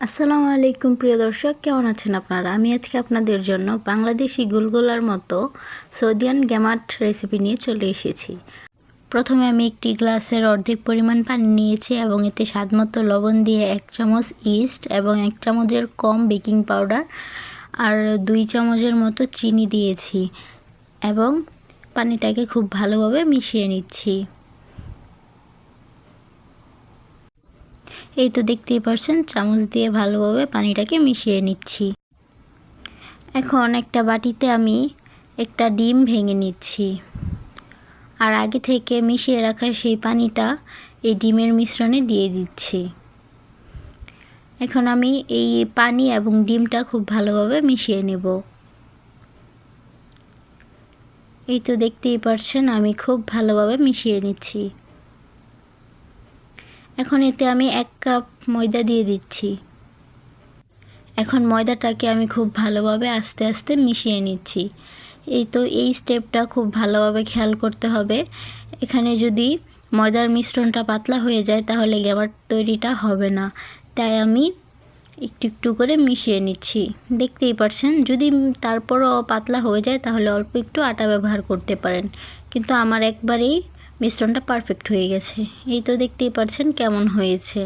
আসসালামু আলাইকুম, প্রিয় দর্শক। কেমন আছেন আপনারা? আমি আজকে আপনাদের জন্য বাংলাদেশি গুলগোলার মতো সৌদিয়ান গ্যামাট রেসিপি নিয়ে চলে এসেছি। প্রথমে আমি একটি গ্লাসের অর্ধেক পরিমাণ পানি নিয়েছি এবং এতে স্বাদমতো লবণ দিয়ে এক চামচ ইস্ট এবং এক চামচের কম বেকিং পাউডার আর দুই চামচের মতো চিনি দিয়েছি এবং পানিটাকে খুব ভালোভাবে মিশিয়ে নিচ্ছি। এই তো দেখতেই পারছেন, চামচ দিয়ে ভালোভাবে পানিটাকে মিশিয়ে নিচ্ছি। এখন একটা বাটিতে আমি একটা ডিম ভেঙে নিচ্ছি। আর আগে থেকে মিশিয়ে রাখা সেই পানিটা এই ডিমের মিশ্রণে দিয়ে দিচ্ছি। এখন আমি এই পানি এবং ডিমটা খুব ভালোভাবে মিশিয়ে নেব। এই তো দেখতেই পারছেন, আমি খুব ভালোভাবে মিশিয়ে নিচ্ছি। এখন এতে আমি এক কাপ ময়দা দিয়ে দিচ্ছি। এখন ময়দাটাকে আমি খুব ভালোভাবে আস্তে আস্তে মিশিয়ে নিচ্ছি। এই তো এই স্টেপটা খুব ভালোভাবে খেয়াল করতে হবে। এখানে যদি ময়দার মিশ্রণটা পাতলা হয়ে যায় তাহলে গ্যাবার তৈরিটা হবে না। তাই আমি একটু একটু করে মিশিয়ে নিচ্ছি। দেখতেই পারছেন, যদি তারপরও পাতলা হয়ে যায় তাহলে অল্প একটু আটা ব্যবহার করতে পারেন। কিন্তু আমার একবারেই মিশ্রণটা পারফেক্ট হয়ে গেছে। এই তো দেখতেই পারছেন কেমন হয়েছে।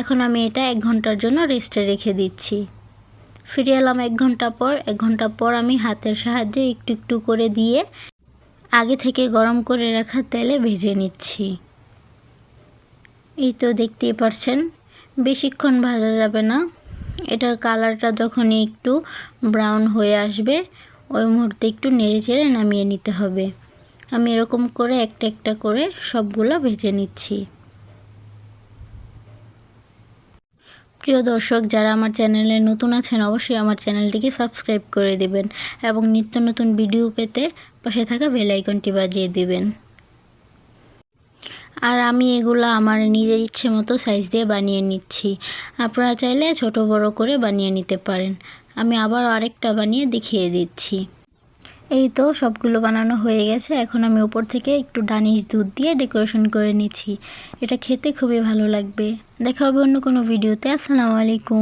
এখন আমি এটা এক ঘণ্টার জন্য রেস্টে রেখে দিচ্ছি। ফিরে এলাম এক ঘণ্টা পর। এক ঘণ্টা পর আমি হাতের সাহায্যে একটু একটু করে দিয়ে আগে থেকে গরম করে রাখা তেলে ভেজে নিচ্ছি। এই তো দেখতেই পারছেন, বেশিক্ষণ ভাজা যাবে না। এটার কালারটা যখনই একটু ব্রাউন হয়ে আসবে, ওই মুহূর্তে একটু নেড়ে চেড়ে নামিয়ে নিতে হবে। আমি এরকম করে একটা একটা করে সবগুলো ভেজে নিচ্ছি। প্রিয় দর্শক, যারা আমার চ্যানেলে নতুন আছেন, অবশ্যই আমার চ্যানেলটিকে সাবস্ক্রাইব করে দেবেন এবং নিত্য নতুন ভিডিও পেতে পাশে থাকা বেল আইকনটি বাজিয়ে দেবেন। আর আমি এগুলো আমার নিজের ইচ্ছে মতো সাইজ দিয়ে বানিয়ে নিচ্ছি। আপনারা চাইলে ছোট বড় করে বানিয়ে নিতে পারেন। আমি আবার আরেকটা বানিয়ে দেখিয়ে দিচ্ছি। এই তো সবগুলো বানানো হয়ে গেছে। এখন আমি উপর থেকে একটু ডানিশ দুধ দিয়ে ডেকোরেশন করে নিচ্ছি। এটা খেতে খুবই ভালো লাগবে। দেখা হবে অন্য কোনো ভিডিওতে। আসসালামু আলাইকুম।